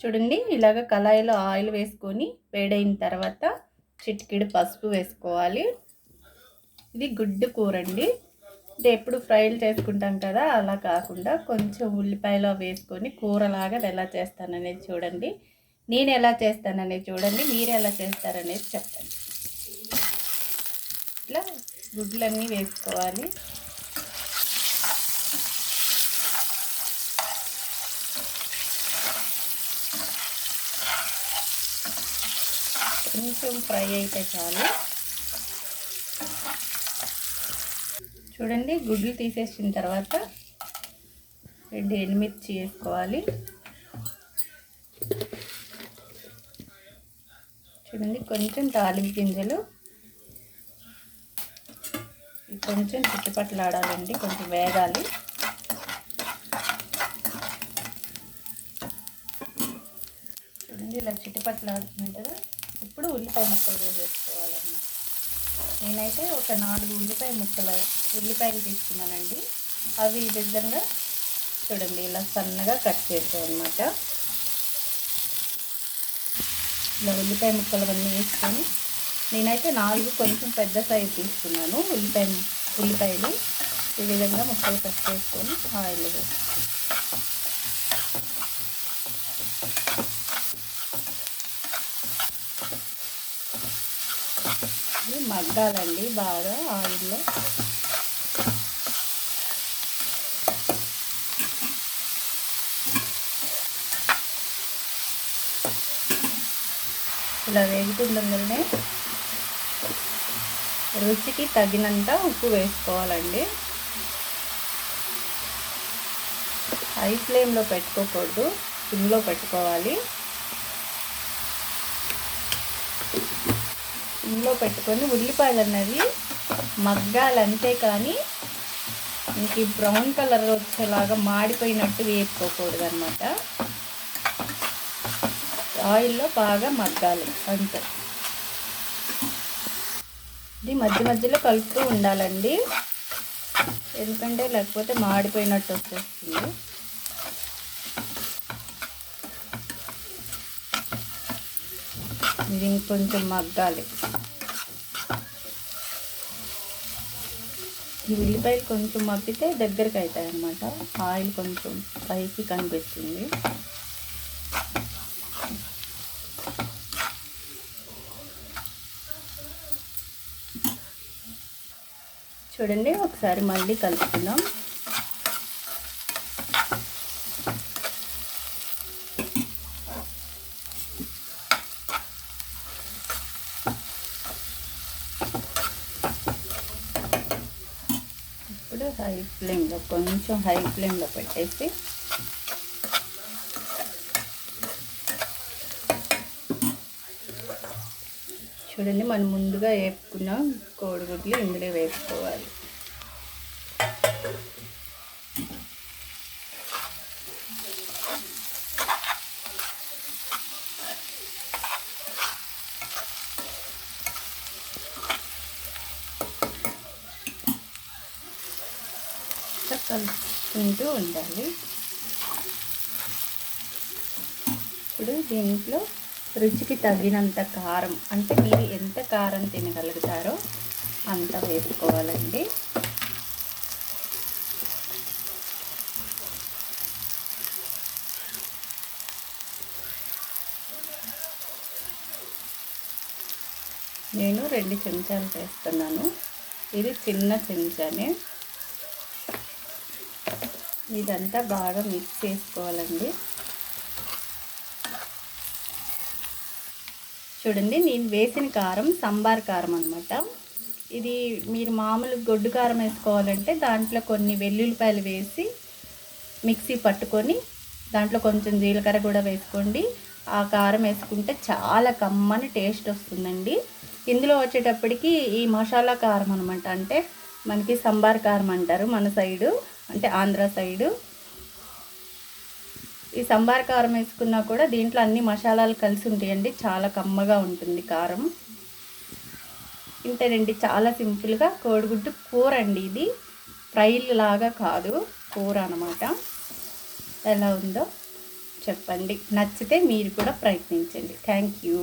చూడండి ఇలాగ కళాయిలో ఆయిల్ వేసుకొని వేడైన తర్వాత చిటికిడి పసుపు వేసుకోవాలి. ఇది గుడ్డు కూర అండి ఇది ఎప్పుడు ఫ్రైలు చేసుకుంటాం కదా అలా కాకుండా కొంచెం ఉల్లిపాయలో వేసుకొని కూరలాగా ఎలా చేస్తాననేది చూడండి. నేను ఎలా చేస్తాననేది చూడండి మీరు ఎలా చేస్తారనేది చెప్పండి. ఇట్లా గుడ్లన్నీ వేసుకోవాలి. కొంచెం ఫ్రై అయితే చాలు. చూడండి గుడ్లు తీసేసిన తర్వాత రెండు ఎండుమిర్చి వేసుకోవాలి. చూడండి కొంచెం తాలింపు గింజలు. కొంచెం చుట్టుపట్లాడాలండి కొంచెం వేగాలి. చూడండి ఇలా చుట్టుపట్లాడుతుంది కదా. ఉల్లిపాయ ముక్కలు వేసుకోవాలన్నమాట నేనైతే ఒక నాలుగు ఉల్లిపాయ ముక్కలు ఉల్లిపాయలు తీసుకున్నానండి. అవి ఈ విధంగా చూడండి ఇలా సన్నగా కట్ చేసాం అనమాట ఇలా ఉల్లిపాయ ముక్కలు అన్నీ వేసుకొని నేనైతే నాలుగు కొంచెం పెద్ద సైజు తీసుకున్నాను. ఉల్లిపాయ ఉల్లిపాయలు ఈ విధంగా ముక్కలు కట్ చేసుకొని ఆయిల్ ఇది మగ్గాలండి బాగా ఆయిల్లో. ఇలా వేగుతుండగానే రుచికి తగినంత ఉప్పు వేసుకోవాలండి. హై ఫ్లేమ్లో పెట్టుకోకూడదు సిమ్లో పెట్టుకోవాలి. ఇందులో పెట్టుకొని ఉల్లిపాయలు అన్నవి మగ్గాలంతే కానీ ఇంక బ్రౌన్ కలర్ వచ్చేలాగా మాడిపోయినట్టు వేపుకోకూడదు అనమాట ఆయిల్లో బాగా మగ్గాలి అంతే. ఇది మధ్య మధ్యలో కలుపుతూ ఉండాలండి. ఎందుకంటే లేకపోతే మాడిపోయినట్టు వచ్చేస్తుంది. ఇది ఇంకొంచెం మగ్గాలి. ఈ ఉల్లిపాయలు కొంచెం మగ్గితే దగ్గరికి అవుతాయి అన్నమాట ఆయిల్ కొంచెం పైకి కనిపిస్తుంది. చూడండి ఒకసారి మళ్ళీ కలుపుకుందాం ఇప్పుడు హై ఫ్లేమ్లో కొంచెం హై ఫ్లేమ్లో పెట్టేసి చూడండి మనం ముందుగా వేపుకున్న కోడిగుడ్లు ఇందులో వేసుకోవాలి కలుపుకుంటూ ఉండాలి. ఇప్పుడు దీంట్లో రుచికి తగినంత కారం అంటే మీరు ఎంత కారం తినగలుగుతారో అంత వేసుకోవాలండి. నేను రెండు చెంచాలు వేస్తున్నాను. ఇది చిన్న చెంచానే. ఇదంతా బాగా మిక్స్ చేసుకోవాలండి. చూడండి నేను వేసిన కారం సంబార్ కారం అనమాట ఇది మీరు మామూలు గొడ్డు కారం వేసుకోవాలంటే దాంట్లో కొన్ని వెల్లుల్లిపాయలు వేసి మిక్సీ పట్టుకొని దాంట్లో కొంచెం జీలకర్ర కూడా వేసుకోండి. ఆ కారం వేసుకుంటే చాలా కమ్మని టేస్ట్ వస్తుందండి. ఇందులో వచ్చేటప్పటికి ఈ మసాలా కారం అనమాట అంటే మనకి సంబార్ కారం అంటారు మన సైడు. అంటే ఆంధ్ర సైడు. ఈ సంబార కారం వేసుకున్నా కూడా దీంట్లో అన్ని మసాలాలు కలిసి ఉంటాయండి. చాలా కమ్మగా ఉంటుంది కారం. ఇంతేనండి చాలా సింపుల్గా కోడిగుడ్డు కూర అండి ఇది. ఫ్రైలాగా కాదు కూర అనమాట ఎలా ఉందో చెప్పండి. నచ్చితే మీరు కూడా ప్రయత్నించండి. Thank you.